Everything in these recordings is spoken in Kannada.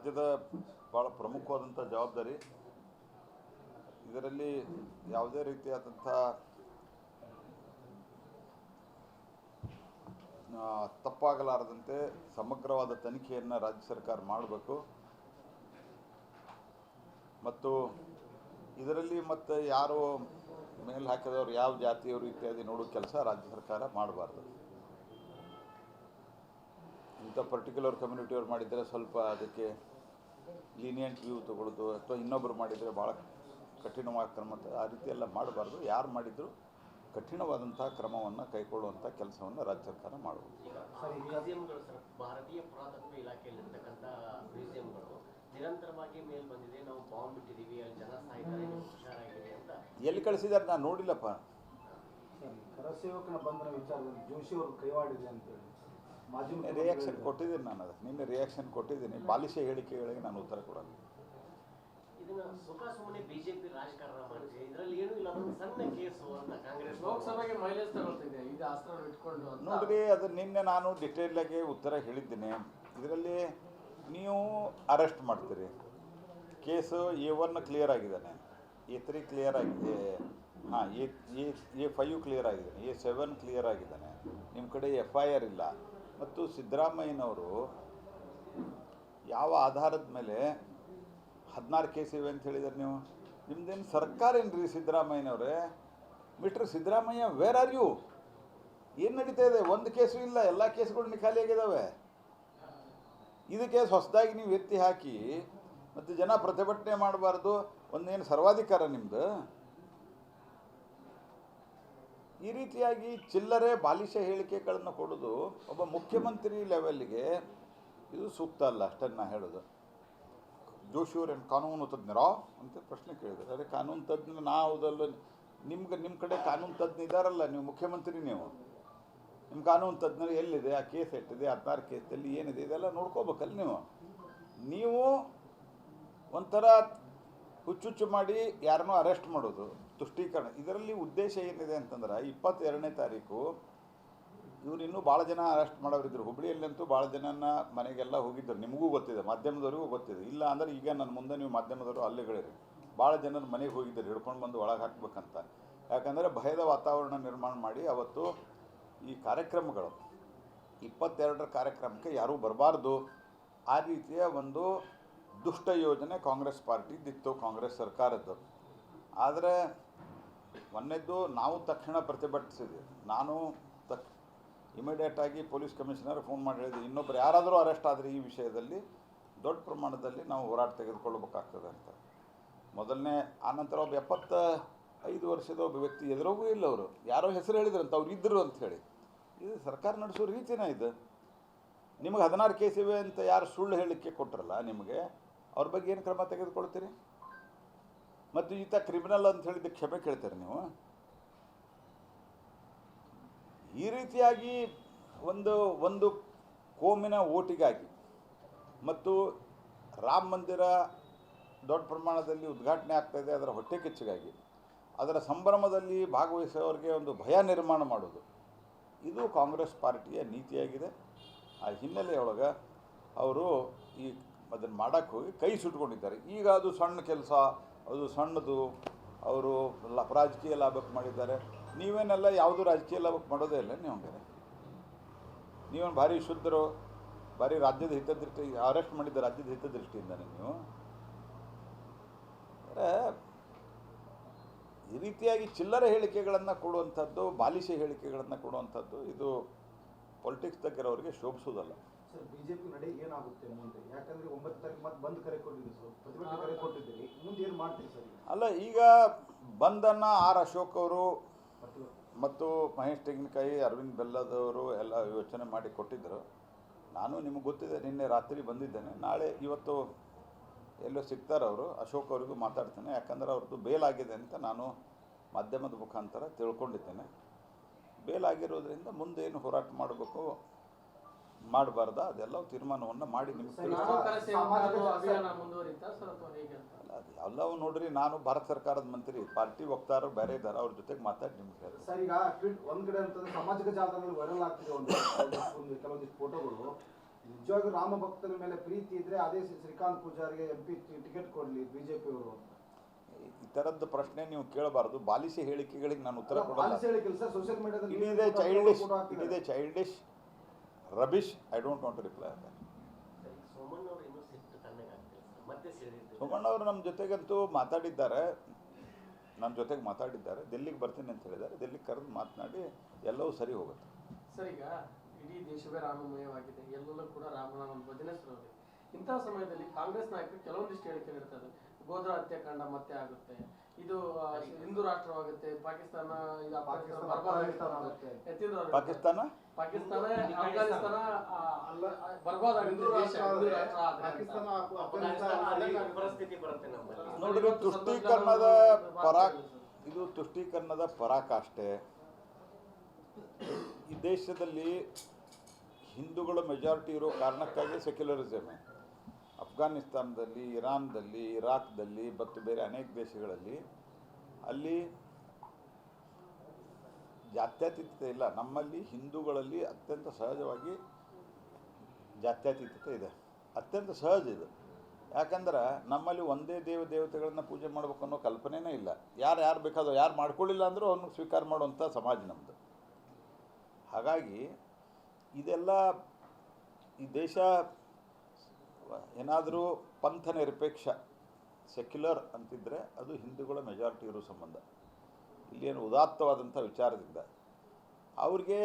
ರಾಜ್ಯದ ಭಾಳ ಪ್ರಮುಖವಾದಂಥ ಜವಾಬ್ದಾರಿ. ಇದರಲ್ಲಿ ಯಾವುದೇ ರೀತಿಯಾದಂಥ ತಪ್ಪಾಗಲಾರದಂತೆ ಸಮಗ್ರವಾದ ತನಿಖೆಯನ್ನು ರಾಜ್ಯ ಸರ್ಕಾರ ಮಾಡಬೇಕು. ಮತ್ತು ಇದರಲ್ಲಿ ಮತ್ತು ಯಾರು ಮೇಲೆ ಹಾಕಿದವರು, ಯಾವ ಜಾತಿಯವರು ಇತ್ಯಾದಿ ನೋಡೋ ಕೆಲಸ ರಾಜ್ಯ ಸರ್ಕಾರ ಮಾಡಬಾರ್ದು. ಇಂಥ ಪರ್ಟಿಕ್ಯುಲರ್ ಕಮ್ಯುನಿಟಿಯವ್ರು ಮಾಡಿದರೆ ಸ್ವಲ್ಪ ಅದಕ್ಕೆ ಲೀನಿಯಂಟ್ ವ್ಯೂ ತೊಗೊಳ್ಳೋದು ಅಥವಾ ಇನ್ನೊಬ್ಬರು ಮಾಡಿದರೆ ಭಾಳ ಕಠಿಣವಾದ ಕ್ರಮ ಆ ರೀತಿ ಎಲ್ಲ ಮಾಡಬಾರ್ದು. ಯಾರು ಮಾಡಿದರೂ ಕಠಿಣವಾದಂಥ ಕ್ರಮವನ್ನು ಕೈಗೊಳ್ಳುವಂಥ ಕೆಲಸವನ್ನು ರಾಜ್ಯ ಸರ್ಕಾರ ಮಾಡಬಹುದು ಭಾರತೀಯ ಪುರಾತತ್ವ ಇಲಾಖೆಯಲ್ಲಿರ್ತಕ್ಕಂಥ ಮ್ಯೂಸಿಯಂಗಳು ನಿರಂತರವಾಗಿ ಮೇಲ್ ಬಂದಿದೆ ನಾವು ಬಾಂಬ್ ಇಟ್ಟಿದ್ದೀವಿ ಅಲ್ಲಿ ಜನ ಸಾಯ್ತಾರೆ ಹುಷಾರಾಗಿದೆ ಅಂತ. ಎಲ್ಲಿ ಕಳಿಸಿದ್ದಾರೆ ನಾನು ನೋಡಿಲ್ಲಪ್ಪ. ಸರಿ, ಕರಸೇವಕನ ಬಂಧನ ವಿಚಾರದಲ್ಲಿ ಜೋಶಿ ಅವರು ಕೈವಾಡಿದೆ ಅಂತೇಳಿ. ರಿಯಾಕ್ಷನ್ ಕೊಟ್ಟಿದ್ದೀನಿ ನಾನು ಅದಕ್ಕೆ. ನಿನ್ನೆ ರಿಯಾಕ್ಷನ್ ಕೊಟ್ಟಿದ್ದೀನಿ. ಬಾಲಿಶ ಹೇಳಿಕೆಗಳಿಗೆ ನಾನು ಉತ್ತರ ಕೊಡಲ್ಲ ಇದನ್ನ ಸುಖ ಬಿಜೆಪಿ ರಾಜಕಾರಣ ಮಾಡಿದೆ ಇದರಲ್ಲಿ ಏನೂ ಇಲ್ಲ ಅದೊಂದು ಸಣ್ಣ ಕೇಸು ಅಂತ ಕಾಂಗ್ರೆಸ್ ಲೋಕಸಭೆಗೆ ಮೈಲೇಜ್ ತಗೊಳ್ತಿದೆ ಇದು ಅಸ್ತ್ರ ಇಟ್ಕೊಂಡು ಅಂತ. ನೋಡ್ರಿ ಅದು ನಿನ್ನೆ ನಾನು ಡಿಟೇಲ್ ಆಗಿ ಉತ್ತರ ಹೇಳಿದ್ದೀನಿ. ಇದರಲ್ಲಿ ನೀವು ಅರೆಸ್ಟ್ ಮಾಡ್ತೀರಿ. ಕೇಸು ಎ ಒನ್ ಕ್ಲಿಯರ್ ಆಗಿದ್ದಾನೆ. ಎ ತ್ರೀ ಕ್ಲಿಯರ್ ಆಗಿದೆ. ಹಾಂ A A A five clear ಆಗಿದ್ದಾನೆ. ಎ ಸೆವೆನ್ ಕ್ಲಿಯರ್ ಆಗಿದ್ದಾನೆ. ನಿಮ್ಮ ಕಡೆ ಎಫ್ ಐ ಆರ್ ಇಲ್ಲ. ಮತ್ತು ಸಿದ್ದರಾಮಯ್ಯನವರು ಯಾವ ಆಧಾರದ ಮೇಲೆ ಹದಿನಾರು ಕೇಸ್ ಇವೆ ಅಂತ ಹೇಳಿದ್ರೆ ನೀವು? ನಿಮ್ದೇನು ಸರ್ಕಾರ ಏನ್ರಿ ಸಿದ್ದರಾಮಯ್ಯನವ್ರೆ? Mister Siddaramaiah where are you ಏನು ನಡೀತಾ ಇದೆ? ಒಂದು ಕೇಸು ಇಲ್ಲ, ಎಲ್ಲ ಕೇಸ್ಗಳು ಖಾಲಿಯಾಗಿದ್ದಾವೆ ಇದು ಕೇಸ್ ಹೊಸದಾಗಿ ನೀವು ಎತ್ತಿ ಹಾಕಿ ಮತ್ತು ಜನ ಪ್ರತಿಭಟನೆ ಮಾಡಬಾರ್ದು, ಒಂದೇನು ಸರ್ವಾಧಿಕಾರ ನಿಮ್ಮದು ಈ ರೀತಿಯಾಗಿ ಚಿಲ್ಲರೆ, ಬಾಲಿಶ ಹೇಳಿಕೆಗಳನ್ನು ಕೊಡೋದು ಒಬ್ಬ ಮುಖ್ಯಮಂತ್ರಿ ಲೆವೆಲ್ಗೆ ಇದು ಸೂಕ್ತ ಅಲ್ಲ ಅಷ್ಟನ್ನು ನಾನು ಹೇಳೋದು. ಜೋಶಿಯವ್ರೇನು ಕಾನೂನು ತಜ್ಞರಾ ಅಂತ ಪ್ರಶ್ನೆ ಕೇಳಿದ್ರು ಅದೇ ಕಾನೂನು ತಜ್ಞ ನಾ ಹೌದಲ್ಲ ನಿಮ್ಗೆ ನಿಮ್ಮ ಕಡೆ ಕಾನೂನು ತಜ್ಞ ಇದ್ದಾರಲ್ಲ ನೀವು ಮುಖ್ಯಮಂತ್ರಿ ನೀವು. ನಿಮ್ಮ ಕಾನೂನು ತಜ್ಞರು ಎಲ್ಲಿದೆ? ಆ ಕೇಸ್ ಎಷ್ಟಿದೆ? ಹದಿನಾರು ಕೇಸಲ್ಲಿ ಏನಿದೆ? ಇದೆಲ್ಲ ನೋಡ್ಕೋಬೇಕಲ್ಲ ನೀವು. ನೀವು ಒಂಥರ ಹುಚ್ಚುಚ್ಚು ಮಾಡಿ ಯಾರನ್ನೋ ಅರೆಸ್ಟ್ ಮಾಡೋದು. ತುಷ್ಟೀಕರಣ. ಇದರಲ್ಲಿ ಉದ್ದೇಶ ಏನಿದೆ ಅಂತಂದ್ರೆ, ಇಪ್ಪತ್ತೆರಡನೇ ತಾರೀಕು ಇವರಿನ್ನೂ ಭಾಳ ಜನ ಅರೆಸ್ಟ್ ಮಾಡೋರಿದ್ದರು ಹುಬ್ಳಿಯಲ್ಲಂತೂ ಭಾಳ ಜನನ ಮನೆಗೆಲ್ಲ ಹೋಗಿದ್ದರು ನಿಮಗೂ ಗೊತ್ತಿದೆ, ಮಾಧ್ಯಮದವರಿಗೂ ಗೊತ್ತಿದೆ. ಇಲ್ಲ ಅಂದ್ರೆ ಈಗ ನನ್ನ ಮುಂದೆ ನೀವು ಮಾಧ್ಯಮದವರು ಅಲ್ಲಿಗಳಿರಿ. ಭಾಳ ಜನರ ಮನೆಗೆ ಹೋಗಿದ್ದರು, ಹಿಡ್ಕೊಂಡು ಬಂದು ಒಳಗೆ ಹಾಕ್ಬೇಕಂತ. ಯಾಕಂದರೆ ಭಯದ ವಾತಾವರಣ ನಿರ್ಮಾಣ ಮಾಡಿ ಅವತ್ತು ಈ ಕಾರ್ಯಕ್ರಮಗಳು, ಇಪ್ಪತ್ತೆರಡರ ಕಾರ್ಯಕ್ರಮಕ್ಕೆ ಯಾರೂ ಬರಬಾರ್ದು. ಆ ರೀತಿಯ ಒಂದು ದುಷ್ಟ ಯೋಜನೆ ಕಾಂಗ್ರೆಸ್ ಪಾರ್ಟಿದಿತ್ತು, ಕಾಂಗ್ರೆಸ್ ಸರ್ಕಾರದ್ದು. ಆದರೆ ಮೊನ್ನೆದ್ದು ನಾವು ತಕ್ಷಣ ಪ್ರತಿಭಟಿಸಿದ್ವಿ. ನಾನು ತಕ್ ಇಮಿಡಿಯೇಟಾಗಿ ಪೊಲೀಸ್ ಕಮಿಷನರ್ ಫೋನ್ ಮಾಡಿ ಹೇಳಿದ್ವಿ ಇನ್ನೊಬ್ಬರು ಯಾರಾದರೂ ಅರೆಸ್ಟ್ ಆದರೆ ಈ ವಿಷಯದಲ್ಲಿ ದೊಡ್ಡ ಪ್ರಮಾಣದಲ್ಲಿ ನಾವು ಹೋರಾಟ ತೆಗೆದುಕೊಳ್ಬೇಕಾಗ್ತದೆ ಅಂತ. ಮೊದಲನೇ ಆನಂತರ ಒಬ್ಬ ಎಪ್ಪತ್ತ ಐದು ವರ್ಷದ ಒಬ್ಬ ವ್ಯಕ್ತಿ ಎದುರೋಗೂ ಇಲ್ಲ ಅವರು. ಯಾರೋ ಹೆಸರು ಹೇಳಿದ್ರಂತ, ಅವ್ರು ಇದ್ದರು ಅಂತ ಹೇಳಿ. ಇದು ಸರ್ಕಾರ ನಡೆಸೋ ರೀತಿನ ಇದು. ನಿಮಗೆ ಹದಿನಾರು ಕೇಸ್ ಇವೆ ಅಂತ ಯಾರು ಸುಳ್ಳು ಹೇಳಲಿಕ್ಕೆ ಕೊಟ್ಟರಲ್ಲ ನಿಮಗೆ, ಅವ್ರ ಬಗ್ಗೆ ಏನು ಕ್ರಮ ತೆಗೆದುಕೊಳ್ತೀರಿ? ಮತ್ತು ಈತ ಕ್ರಿಮಿನಲ್ ಅಂತ ಹೇಳಿದ್ದು ಕ್ಷಮೆ ಕೇಳ್ತೀರಿ ನೀವು? ಈ ರೀತಿಯಾಗಿ ಒಂದು ಒಂದು ಕೋಮಿನ ಓಟಿಗಾಗಿ ಮತ್ತು ರಾಮ ಮಂದಿರ ದೊಡ್ಡ ಪ್ರಮಾಣದಲ್ಲಿ ಉದ್ಘಾಟನೆ ಆಗ್ತಾಯಿದೆ ಅದರ ಹೊಟ್ಟೆ ಕಿಚ್ಚಿಗಾಗಿ. ಅದರ ಸಂಭ್ರಮದಲ್ಲಿ ಭಾಗವಹಿಸೋರಿಗೆ ಒಂದು ಭಯ ನಿರ್ಮಾಣ ಮಾಡೋದು. ಇದು ಕಾಂಗ್ರೆಸ್ ಪಾರ್ಟಿಯ ನೀತಿಯಾಗಿದೆ. ಆ ಹಿನ್ನೆಲೆಯೊಳಗೆ ಅವರು ಈ ಅದನ್ನು ಮಾಡೋಕ್ಕೆ ಹೋಗಿ ಕೈ ಸುಟ್ಕೊಂಡಿದ್ದಾರೆ. ಈಗ ಅದು ಸಣ್ಣ ಕೆಲಸ ಅದು ಸಣ್ಣದು, ಅವರು ರಾಜಕೀಯ ಲಾಭಕ್ಕೆ ಮಾಡಿದ್ದಾರೆ. ನೀವೇನೆಲ್ಲ ಯಾವುದು ರಾಜಕೀಯ ಲಾಭಕ್ಕೆ ಮಾಡೋದೇ ಇಲ್ಲ, ನೀವು ಹಂಗಾರೆ. ನೀವೇನು ಭಾರಿ ಶುದ್ಧರು, ಭಾರಿ ರಾಜ್ಯದ ಹಿತದೃಷ್ಟಿ, ಅರೆಸ್ಟ್ ಮಾಡಿದ್ದ ರಾಜ್ಯದ ಹಿತದೃಷ್ಟಿಯಿಂದಾನೆ ನೀವು. ಈ ರೀತಿಯಾಗಿ ಚಿಲ್ಲರೆ ಹೇಳಿಕೆಗಳನ್ನು ಕೊಡುವಂಥದ್ದು, ಬಾಲಿಶ ಹೇಳಿಕೆಗಳನ್ನು ಕೊಡುವಂಥದ್ದು, ಇದು ಪೊಲಿಟಿಕ್ಸ್ ತಗ್ಗಿರೋರಿಗೆ ಶೋಭಿಸೋದಲ್ಲ. ಸರ್ ಬಿಜೆಪಿ ನಡೆ ಏನಾಗುತ್ತೆ ಮುಂದೆ? ಯಾಕಂದ್ರೆ ಒಂಬತ್ತು ತಾರೀಕು ಮತ್ತೆ ಬಂದ್ ಕರೆ ಕೊಟ್ಟಿದ್ದೀರಿ ಸರ್. ಪ್ರತಿಭಟನೆ ಕರೆ ಕೊಟ್ಟಿದ್ದೀರಿ. ಮುಂದೆ ಏನು ಮಾಡ್ತೀರಿ ಸರ್ ಅಲ್ಲ ಈಗ ಬಂದನ್ನ ಆರ್ ಅಶೋಕ್ ಅವರು ಮತ್ತು ಮಹೇಶ್ ತೆಂಗಿನಕಾಯಿ ಅರವಿಂದ್ ಬೆಲ್ಲದವರು ಎಲ್ಲ ಯೋಚನೆ ಮಾಡಿ ಕೊಟ್ಟಿದ್ದರು. ನಾನು ನಿಮಗೆ ಗೊತ್ತಿದೆ ನಿನ್ನೆ ರಾತ್ರಿ ಬಂದಿದ್ದೇನೆ. ನಾಳೆ ಇವತ್ತು ಎಲ್ಲೋ ಸಿಗ್ತಾರೆ ಅವರು. ಅಶೋಕ್ ಅವರಿಗೂ ಮಾತಾಡ್ತೇನೆ. ಯಾಕಂದರೆ ಅವ್ರದ್ದು ಬೇಲ್ ಆಗಿದೆ ಅಂತ ನಾನು ಮಾಧ್ಯಮದ ಮುಖಾಂತರ ತಿಳ್ಕೊಂಡಿದ್ದೇನೆ. ಬೇಲ್ ಆಗಿರೋದ್ರಿಂದ ಮುಂದೆ ಏನು ಹೋರಾಟ ಮಾಡಬೇಕು ಮಾಡಬಾರ್ದ? ಅದೆಲ್ಲ ತೀರ್ಮಾನವನ್ನು ಮಾಡಿ ನಿಮ್ಗೆ ಅಲ್ಲ ಅದು ಎಲ್ಲವೂ ನೋಡ್ರಿ ನಾನು ಭಾರತ ಸರ್ಕಾರದ ಮಂತ್ರಿ ಪಾರ್ಟಿ ವಕ್ತಾರ ಬೇರೆ ಇದ್ದಾರೆ ಅವ್ರ ಜೊತೆಗೆ ಮಾತಾಡಿ ನಿಮ್ಗೆ ಹೇಳ್ತೀನಿ. ಸರ್ ಈಗ ಟ್ವೀಟ್ ಒಂದ್ ಕಡೆ ಅಂತಂದ್ರೆ ಸಾಮಾಜಿಕ ಜಾಲತಾಣದಲ್ಲಿ ವೈರಲ್ ಆಗ್ತಿದೆ ಒಂದು ಒಂದು ಕೆಲವೊಂದಿಷ್ಟು ಫೋಟೋಗಳು ನಿಜವಾಗಿ ರಾಮ ಭಕ್ತರ ಮೇಲೆ ಪ್ರೀತಿ ಇದ್ರೆ ಅದೇ ಶ್ರೀ- ಶ್ರೀಕಾಂತ್ ಪೂಜಾರಿಗೆ ಎಂ ಪಿ ಟಿಕೆಟ್ ಕೊಡ್ಲಿ ಬಿಜೆಪಿ ಅವರು ಈ ಥರದ್ದು ಪ್ರಶ್ನೆ ನೀವು ಕೇಳಬಾರದು. ಬಾಲಿಸಿ ಹೇಳಿಕೆಗಳಿಗೆ ನಾನು ಉತ್ತರ ಕೊಡಲ್ಲ. ಸೋಷಿಯಲ್ ಮೀಡಿಯಾದಲ್ಲಿ it a childish it is a childish rubbish I don't want to reply ಅಂತ ಸೋಮಣ್ಣ ಅವರು ನಮ್ಮ ಜೊತೆಗಂತೂ ಮಾತಾಡಿದ್ದಾರೆ. ನಮ್ಮ ಜೊತೆಗೆ ಮಾತಾಡಿದ್ದಾರೆ. ಡೆಲ್ಲಿಗೆ ಬರ್ತೀನಿ ಅಂತ ಹೇಳಿದ್ದಾರೆ. ಡೆಲ್ಲಿಗೆ ಕರೆದು ಮಾತನಾಡಿ ಎಲ್ಲವೂ ಸರಿ ಹೋಗುತ್ತೆ. ಸರ್, ಈಗ ಇಡೀ ದೇಶವೇ ರಾಮಮಯವಾಗಿದೆ. ಎಲ್ಲೆಲ್ಲೂ ಕೂಡ ರಾಮನ ಒಂದು ಭಜನೆ ಇಂತಹ ಸಮಯದಲ್ಲಿ ಕಾಂಗ್ರೆಸ್ ನಾಯಕರು ಕೆಲವೊಂದಿಷ್ಟು ಹೇಳಿಕೆ ನೀಡ್ತಾರೆ ಗೋಧ್ರಾ ಹತ್ಯಾಕಾಂಡ ಮತ್ತೆ ಆಗುತ್ತೆ. ಇದು ಹಿಂದೂ ರಾಷ್ಟ್ರವಾಗುತ್ತೆ. ಪಾಕಿಸ್ತಾನ ಇದು ಪಾಕಿಸ್ತಾನ ಬರ್ಬಾದ್ ಆಗುತ್ತೆ. ಆಗುತ್ತೆ. ಪಾಕಿಸ್ತಾನ? ಪಾಕಿಸ್ತಾನ ಅಫ್ಘಾನಿಸ್ತಾನ ಬರ್ಬಾದ್ ಆಗುತ್ತೆ. ತುಷ್ಟೀಕರಣದ ಪರಾಕ್ ಪರಾ ಇದು ತುಷ್ಟೀಕರಣದ ಪರಾಕಾಷ್ಠೆ ಈ ದೇಶದಲ್ಲಿ ಹಿಂದೂಗಳ ಮೆಜಾರಿಟಿ ಇರೋ ಕಾರಣಕ್ಕಾಗಿ ಸೆಕ್ಯುಲರಿಸಮ್ ಅಫ್ಘಾನಿಸ್ತಾನದಲ್ಲಿ ಇರಾನ್ದಲ್ಲಿ, ಇರಾಕ್ದಲ್ಲಿ, ಮತ್ತು ಬೇರೆ ಅನೇಕ ದೇಶಗಳಲ್ಲಿ ಅಲ್ಲಿ ಜಾತ್ಯತೀತತೆ ಇಲ್ಲ. ನಮ್ಮಲ್ಲಿ ಹಿಂದೂಗಳಲ್ಲಿ ಅತ್ಯಂತ ಸಹಜವಾಗಿ ಜಾತ್ಯತೀತತೆ ಇದೆ. ಅತ್ಯಂತ ಸಹಜ ಇದು. ಯಾಕಂದ್ರೆ ನಮ್ಮಲ್ಲಿ ಒಂದೇ ದೇವ ದೇವತೆಗಳನ್ನ ಪೂಜೆ ಮಾಡ್ಬೇಕು ಅನ್ನೋ ಕಲ್ಪನೆನೇ ಇಲ್ಲ. ಯಾರು ಯಾರು ಬೇಕಾದೋ ಯಾರು ಮಾಡ್ಕೊಳ್ಳಿಲ್ಲ ಅಂದರೂ ಅವ್ರನ್ನ ಸ್ವೀಕಾರ ಮಾಡುವಂಥ ಸಮಾಜ ನಮ್ಮದು ಹಾಗಾಗಿ ಇದೆಲ್ಲ ಈ ದೇಶ ಏನಾದರೂ ಪಂಥ ನಿರಪೇಕ್ಷ ಸೆಕ್ಯುಲರ್ ಅಂತಿದ್ದರೆ ಅದು ಹಿಂದೂಗಳ ಮೆಜಾರಿಟಿ ಇರೋ ಸಂಬಂಧ. ಇಲ್ಲೇನು ಉದಾತ್ತವಾದಂಥ ವಿಚಾರದಿಂದ. ಅವ್ರಿಗೆ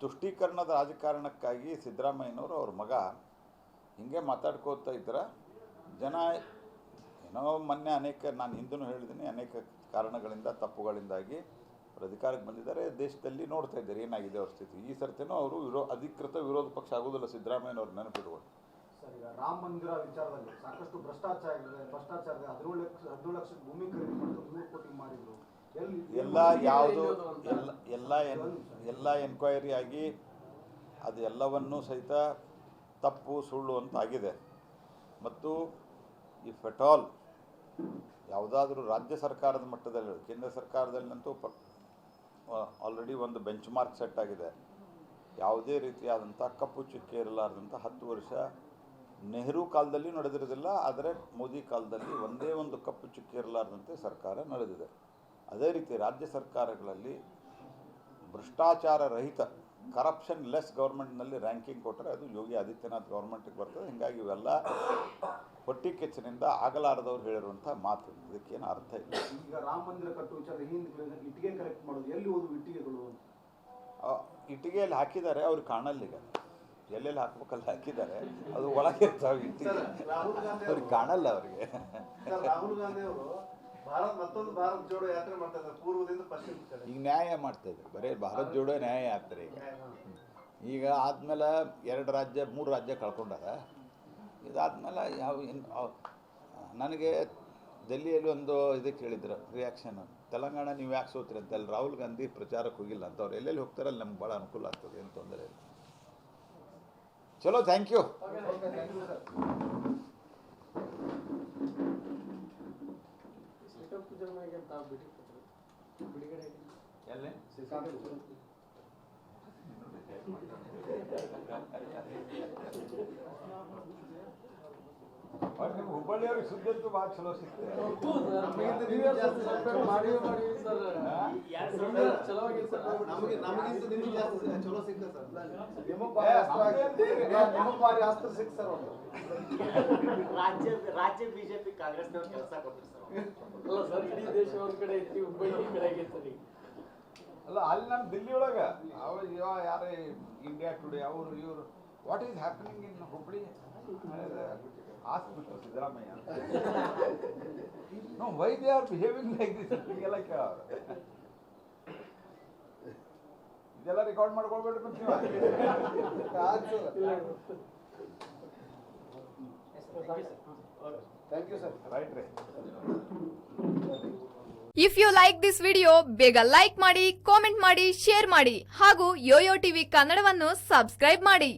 ತುಷ್ಟೀಕರಣದ ರಾಜಕಾರಣಕ್ಕಾಗಿ ಸಿದ್ದರಾಮಯ್ಯನವರು ಅವ್ರ ಮಗ ಹಿಂಗೆ ಮಾತಾಡ್ಕೋತಾ ಇದ್ರ. ಜನ ಏನೋ ಮೊನ್ನೆ ಅನೇಕ, ನಾನು ಹಿಂದೂ ಹೇಳಿದ್ದೀನಿ, ಅನೇಕ ಕಾರಣಗಳಿಂದ, ತಪ್ಪುಗಳಿಂದಾಗಿ ಅವ್ರು ಅಧಿಕಾರಕ್ಕೆ ಬಂದಿದ್ದಾರೆ. ದೇಶದಲ್ಲಿ ನೋಡ್ತಾ ಇದ್ದಾರೆ ಏನಾಗಿದೆ ಅವ್ರ ಸ್ಥಿತಿ. ಈ ಸರ್ತಿನೂ ಅವರು ವಿರೋ, ಅಧಿಕೃತ ವಿರೋಧ ಪಕ್ಷ ಆಗೋದಿಲ್ಲ ಸಿದ್ದರಾಮಯ್ಯನವ್ರು ನೆನಪಿಡುವುದು ಸರ್ ಈಗ ರಾಮ ಮಂದಿರ ವಿಚಾರದಲ್ಲಿ ಸಾಕಷ್ಟು ಭ್ರಷ್ಟಾಚಾರ ಇದೆ ಭ್ರಷ್ಟಾಚಾರ ಹದಿನೇಳು ಲಕ್ಷ ಹದಿನೇಳು ಲಕ್ಷ ಭೂಮಿ ಖರೀದಿ ಮಾಡಿದ್ರು ಮೂರು ಕೋಟಿ ಮಾಡಿದ್ರು ಎಲ್ಲ ಯಾವುದು ಎಲ್ಲ ಎಲ್ಲ ಎನ್ ಎಲ್ಲ ಎನ್ಕ್ವೈರಿ ಆಗಿ ಅದು ಎಲ್ಲವನ್ನೂ ಸಹಿತ ತಪ್ಪು ಸುಳ್ಳು ಅಂತ ಆಗಿದೆ. ಮತ್ತು ಈ ಆಲ್ ಯಾವುದಾದ್ರೂ ರಾಜ್ಯ ಸರ್ಕಾರದ ಮಟ್ಟದಲ್ಲಿ ಕೇಂದ್ರ ಸರ್ಕಾರದಲ್ಲಂತೂ ಪ ಆಲ್ರೆಡಿ ಒಂದು ಬೆಂಚ್ ಮಾರ್ಕ್ ಸೆಟ್ ಆಗಿದೆ. ಯಾವುದೇ ರೀತಿಯಾದಂಥ ಕಪ್ಪು ಚುಕ್ಕೆ ಇರಲಾರ್ದಂಥ ಹತ್ತು ವರ್ಷ ನೆಹರು ಕಾಲದಲ್ಲಿ ನಡೆದಿರೋದಿಲ್ಲ ಆದರೆ ಮೋದಿ ಕಾಲದಲ್ಲಿ ಒಂದೇ ಒಂದು ಕಪ್ಪು ಚುಕ್ಕಿ ಇರಲಾರ್ದಂತೆ ಸರ್ಕಾರ ನಡೆದಿದೆ. ಅದೇ ರೀತಿ ರಾಜ್ಯ ಸರ್ಕಾರಗಳಲ್ಲಿ ಭ್ರಷ್ಟಾಚಾರ ರಹಿತ ಕರಪ್ಷನ್ ಲೆಸ್ ಗೌರ್ಮೆಂಟ್ನಲ್ಲಿ ರ್ಯಾಂಕಿಂಗ್ ಕೊಟ್ಟರೆ ಅದು ಯೋಗಿ ಆದಿತ್ಯನಾಥ್ ಗೌರ್ಮೆಂಟಿಗೆ ಬರ್ತದೆ. ಹೀಗಾಗಿ ಇವೆಲ್ಲ ಹೊಟ್ಟಿ ಕೆಚ್ಚಿನಿಂದ ಆಗಲಾರದವ್ರು ಹೇಳಿರುವಂಥ ಮಾತು. ಇದಕ್ಕೇನು ಅರ್ಥ ಇಲ್ಲ. ಈಗ ರಾಮ ಮಂದಿರ ಕಟ್ಟುವ ವಿಚಾರ ಹಿಂದೆ ಇಟ್ಟಿಗೆ ಕಲೆಕ್ಟ್ ಮಾಡೋದು ಎಲ್ಲಿ ಹೋದ್ವು ಇಟ್ಟಿಗೆಗಳು ಇಟ್ಟಿಗೆಯಲ್ಲಿ ಹಾಕಿದ್ದಾರೆ ಅವ್ರಿಗೆ ಕಾಣಲ್ಲ ಈಗ ಎಲ್ಲೆಲ್ಲಿ ಹಾಕ್ಬೇಕಲ್ಲ ಹಾಕಿದ್ದಾರೆ ಅದು ಒಳಗೆ ಅವ್ರಿಗೆ ಕಾಣಲ್ಲ ಅವರಿಗೆ. ಸರ್ ರಾಹುಲ್ ಗಾಂಧಿ ಅವರು ಭಾರತ್ ಮತ್ತೊಂದು ಭಾರತ್ ಜೋಡೋ ಯಾತ್ರೆ ಮಾಡ್ತಾ ಇದ್ದಾರೆ ಪೂರ್ವದಿಂದ ಪಶ್ಚಿಮ ಈಗ ನ್ಯಾಯ ಮಾಡ್ತಾಯಿದ್ರು ಬರೀ ಭಾರತ್ ಜೋಡೋ ನ್ಯಾಯ ಆಗ್ತಾರೆ ಈಗ. ಈಗ ಆದ್ಮೇಲೆ ಎರಡು ರಾಜ್ಯ ಮೂರು ರಾಜ್ಯ ಕಳ್ಕೊಂಡಾರ. ಇದಾದ್ಮೇಲೆ ಯಾವ ನನಗೆ ದೆಲ್ಲಿಯಲ್ಲಿ ಒಂದು ಇದಕ್ಕೆ ಹೇಳಿದ್ರು ರಿಯಾಕ್ಷನ್ ತೆಲಂಗಾಣ ನೀವು ಯಾಕೆ ಸೋತ್ರಿ ಅಂತ ಅಲ್ಲಿ ರಾಹುಲ್ ಗಾಂಧಿ ಪ್ರಚಾರಕ್ಕೆ ಹೋಗಿಲ್ಲ ಅಂತ. ಅವ್ರು ಎಲ್ಲೆಲ್ಲಿ ಹೋಗ್ತಾರೆ ಅಲ್ಲಿ ನಮ್ಗೆ ಭಾಳ ಅನುಕೂಲ ಆಗ್ತದೆ ಏನು ತೊಂದರೆ ಇಲ್ಲ. ಚಲೋ ಥ್ಯಾಂಕ್ ಯು ಶ್ರೀಕಾಂತ್ ಪೂಜಾರಿ ಹುಬ್ಬಳ್ಳಿಯವ್ರಿಗೆ ಸುದ್ದಿ ಭಾಳ ಚಲೋ ಸಿಗ್ತದೆ. ಮಾಡಿ ಮಾಡಿ ಸರ್. ಚಲೋ ಆಗಿದೆ ಸರ್. ನಮಗೆ ನಮಗಿಂತ ನಿಮ್ಗೆ ಜಾಸ್ತಿ ಚಲೋ ಸಿಗ್ತದೆ ಸರ್. ನಿಮಗೆ ಭಾರಿ ಅಸ್ತ್ರ ನಿಮಗೆ ಭಾರಿ ಅಸ್ತ್ರ ಸಿಕ್ ಸರ್ ಒಂದು. ರಾಜ್ಯ ರಾಜ್ಯ ಬಿಜೆಪಿ ಕಾಂಗ್ರೆಸ್ನವ್ರು ಕೆಲಸ ಕೊಟ್ಟರು ಸರ್. ಅಲ್ಲ ಸರ್ ಇಡೀ ದೇಶ ಒಂದ್ ಕಡೆ ಐತಿ ಹುಬ್ಬಳ್ಳಿ ಕಡೆ ಆಗೈತೆ ಸರ್? ಅಲ್ಲ ಅಲ್ಲಿ ನಮ್ಮ ದಿಲ್ಲಿ ಒಳಗ ಅವ್ರು ಯಾವ ಯಾರೇ ಇಂಡಿಯಾ ಟುಡೇ ಅವರು ಇವರು what is happening in Hubli Siddaramaiah. No why they are behaving like this ಹೀಗೆಲ್ಲ ಕೇಳೋರು. ಇದೆಲ್ಲ ರೆಕಾರ್ಡ್ ಮಾಡ್ಕೊಳ್ಬೇಡ್ರಿ ಮತ್ತೆ ಥ್ಯಾಂಕ್ ಯು ಸರ್ ರೈಟ್ ರೀ if you like this video ಬೇಗ ಲೈಕ್ ಮಾಡಿ ಕಾಮೆಂಟ್ ಮಾಡಿ ಶೇರ್ ಮಾಡಿ ಹಾಗೂ ಯೋಯೋ ಟಿವಿ ಕನ್ನಡವನ್ನು ಸಬ್ಸ್ಕ್ರೈಬ್ ಮಾಡಿ.